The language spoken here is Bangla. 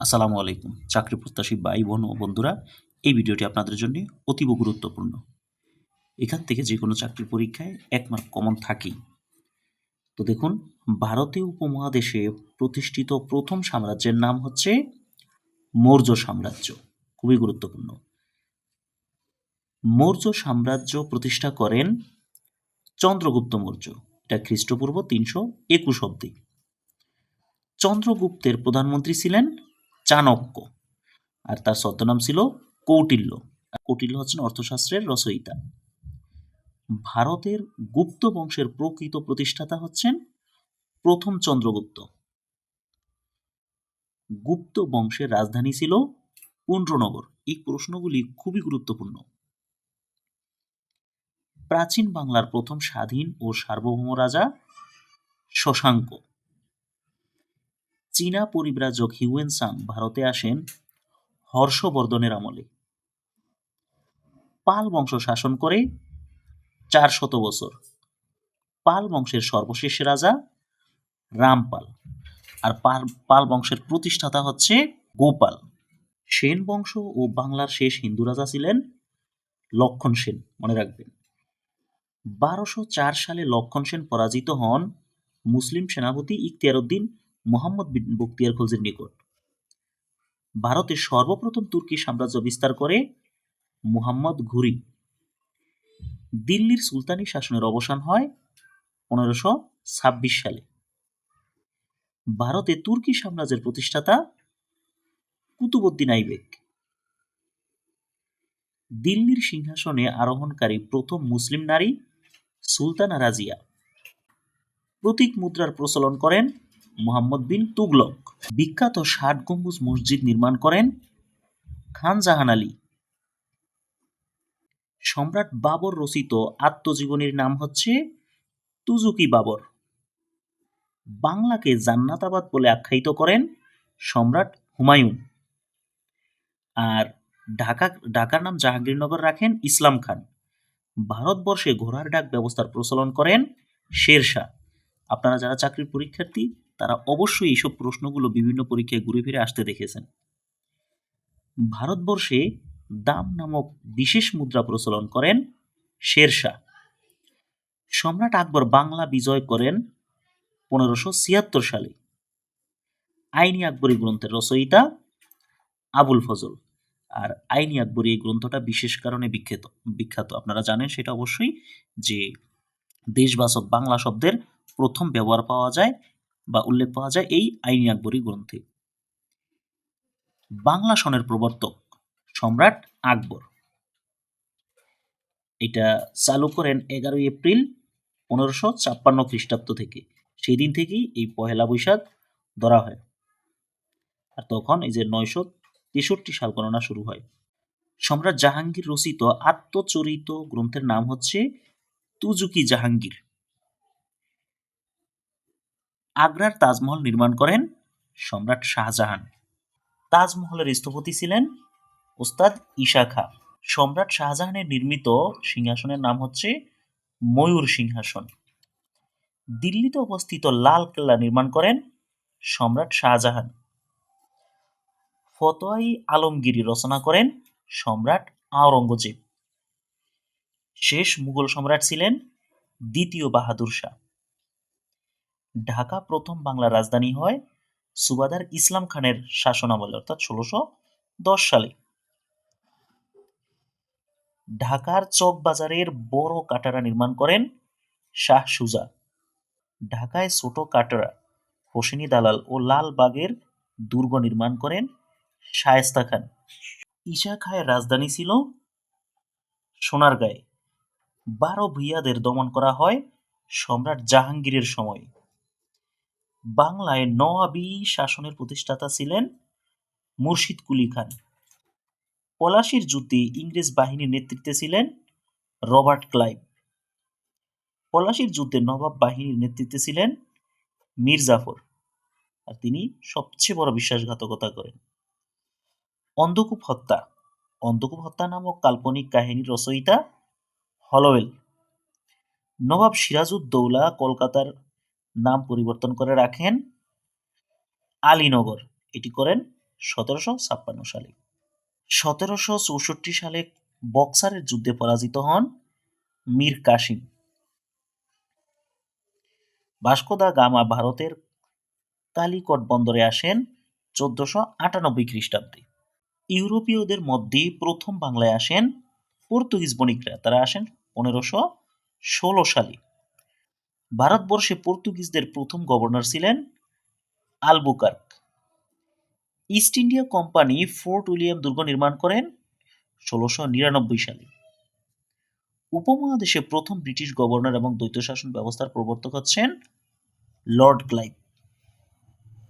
আসসালামু আলাইকুম, চাকরি প্রত্যাশী ভাই বোন ও বন্ধুরা। এই ভিডিওটি আপনাদের জন্য অতীব গুরুত্বপূর্ণ। এখান থেকে যে কোনো চাকরির পরীক্ষায় এক মার্ক কমন থাকেই তো দেখুন ভারতীয় উপমহাদেশে প্রতিষ্ঠিত প্রথম সাম্রাজ্যের নাম হচ্ছে মৌর্য সাম্রাজ্য। খুবই গুরুত্বপূর্ণ। মৌর্য সাম্রাজ্য প্রতিষ্ঠা করেন চন্দ্রগুপ্ত মৌর্য। এটা খ্রিস্টপূর্ব তিনশো একুশ অব্দি চন্দ্রগুপ্তের প্রধানমন্ত্রী ছিলেন চাণক্য। আর তার ছদ্মনাম ছিল কৌটিল্য। কৌটিল্য হচ্ছেন অর্থশাস্ত্রের রচয়িতা। ভারতের গুপ্ত বংশের প্রকৃত প্রতিষ্ঠাতা হচ্ছেন প্রথম চন্দ্রগুপ্ত। গুপ্ত বংশের রাজধানী ছিল পুন্ড্রনগর। এই প্রশ্নগুলি খুবই গুরুত্বপূর্ণ। প্রাচীন বাংলার প্রথম স্বাধীন ও সার্বভৌম রাজা শশাঙ্ক। চীনা পরিব্রাজক হিউয়েন সাং ভারতে আসেন হর্ষবর্ধনের আমলে। পাল বংশ শাসন করে চার শত বছর। পাল বংশের সর্বশেষ রাজা রামপাল। আর পাল বংশের প্রতিষ্ঠাতা হচ্ছে গোপাল। সেন বংশ ও বাংলার শেষ হিন্দু রাজা ছিলেন লক্ষণ সেন, মনে রাখবেন। বারোশো চার সালে লক্ষণ সেন পরাজিত হন মুসলিম সেনাপতি ইখতিয়ার উদ্দিন মোহাম্মদ বিন বখতিয়ার খলজির নিকট। ভারতে সর্বপ্রথম তুর্কি সাম্রাজ্য বিস্তার করে মুহাম্মদ ঘুরি। দিল্লির সুলতানি শাসনের অবসান হয় পনেরোশো ছাব্বিশ সালে। ভারতে তুর্কি সাম্রাজ্যের প্রতিষ্ঠাতা কুতুবুদ্দিন আইবেক দিল্লির সিংহাসনে আরোহণকারী প্রথম মুসলিম নারী সুলতানা রাজিয়া। প্রতীক মুদ্রার প্রচলন করেন মুহাম্মদ বিন তুগলক। বিখ্যাত ষাট গম্বুজ মসজিদ নির্মাণ করেন খান জাহান আলী। সম্রাট বাবর রচিত আত্মজীবনীর নাম হচ্ছে তুজুকি বাবর। বাংলাকে জান্নাতাবাদ বলে আখ্যায়িত করেন সম্রাট হুমায়ুন। আর ঢাকা, ঢাকার নাম জাহাঙ্গীরনগর রাখেন ইসলাম খান। ভারতবর্ষে ঘোড়ার ডাক ব্যবস্থার প্রচলন করেন শেরশাহ। আপনারা যারা চাকরির পরীক্ষার্থী তারা অবশ্যই এইসব প্রশ্নগুলো বিভিন্ন পরীক্ষায় ঘুরে ফিরে আসতে দেখেছেন। ভারতবর্ষে দাম নামক বিশেষ মুদ্রা প্রচলন করেন শেরশাহ। সম্রাট আকবর বাংলা বিজয় করেন পনেরোশো ছিয়াত্তর সালে। আইনি আকবরী গ্রন্থের রচয়িতা আবুল ফজল। আর আইনি আকবরী এই গ্রন্থটা বিশেষ কারণে বিখ্যাত বিখ্যাত। আপনারা জানেন সেটা অবশ্যই যে দেশবাচক বাংলা শব্দের প্রথম ব্যবহার পাওয়া যায় বা উল্লেখ পাওয়া যায় এই আইনি আকবরী গ্রন্থে। বাংলা সনের প্রবর্তক সম্রাট আকবর। এটা চালু করেন এগারোই এপ্রিল পনেরোশো ছাপ্পান্ন খ্রিস্টাব্দ থেকে। সেই দিন থেকেই এই পহেলা বৈশাখ ধরা হয়। আর তখন এই যে নয়শো তেষট্টি সাল গণনা শুরু হয়। সম্রাট জাহাঙ্গীর রচিত আত্মচরিত গ্রন্থের নাম হচ্ছে তুজুকি জাহাঙ্গীর। আগ্রার তাজমহল নির্মাণ করেন সম্রাট শাহজাহান। তাজমহলের স্থপতি ছিলেন ওস্তাদ ঈশা খা। সম্রাট শাহজাহানের নির্মিত সিংহাসনের নাম হচ্ছে ময়ূর সিংহাসন। দিল্লিতে অবস্থিত লাল কেল্লা নির্মাণ করেন সম্রাট শাহজাহান। ফতোয়াই আলমগিরি রচনা করেন সম্রাট আওরঙ্গজেব। শেষ মুঘল সম্রাট ছিলেন দ্বিতীয় বাহাদুর শাহ। ঢাকা প্রথম বাংলার রাজধানী হয় সুবাদার ইসলাম খানের শাসনামলে, অর্থাৎ ষোলোশো দশ সালে। ঢাকার চক বাজারের বড় কাটারা নির্মাণ করেন শাহ সুজা। ঢাকায় ছোট কাটারা হোসেনি দালাল ও লালবাগের দুর্গ নির্মাণ করেন শায়েস্তা খান। ঈশা খায়ের রাজধানী ছিল সোনারগাঁয়ে। বারো ভূঁইয়াদের দমন করা হয় সম্রাট জাহাঙ্গীরের সময়। বাংলায় নওয়াবী শাসনের প্রতিষ্ঠাতা ছিলেন মুর্শিদ কুলি খান। পলাশির যুদ্ধে ইংরেজ বাহিনীর নেতৃত্বে ছিলেন রবার্ট ক্লাইভ। পলাশির যুদ্ধে নবাব বাহিনীর নেতৃত্বে ছিলেন মীর জাফর, আর তিনি সবচেয়ে বড় বিশ্বাসঘাতকতা করেন। অন্ধকূপ হত্যা অন্ধকূপ হত্যা নামক কাল্পনিক কাহিনীর রচয়িতা হলওয়েল। নবাব সিরাজউদ্দৌলা কলকাতার নাম পরিবর্তন করে রাখেন আলীনগর এটি করেন সতেরোশো ছাপ্পান্ন সালে। সতেরোশো চৌষট্টি সালে বক্সারের যুদ্ধে পরাজিত হন Mir Kasim. Vasco da Gama ভারতের কালিকট বন্দরে আসেন চোদ্দশো আটানব্বই খ্রিস্টাব্দে। ইউরোপীয়দের মধ্যে প্রথম বাংলায় আসেন পর্তুগিজ বণিকরা। তারা আসেন পনেরোশো ষোলো সালে। ভারতবর্ষে পর্তুগিজদের প্রথম গভর্নর ছিলেন Albuquerque. East India Company Fort William দুর্গ নির্মাণ করেন ষোলোশো নিরানব্বই সালে। উপমহাদেশে প্রথম ব্রিটিশ গভর্নর এবং দ্বৈত শাসন ব্যবস্থার প্রবর্তক হচ্ছেন লর্ড ক্লাইভ।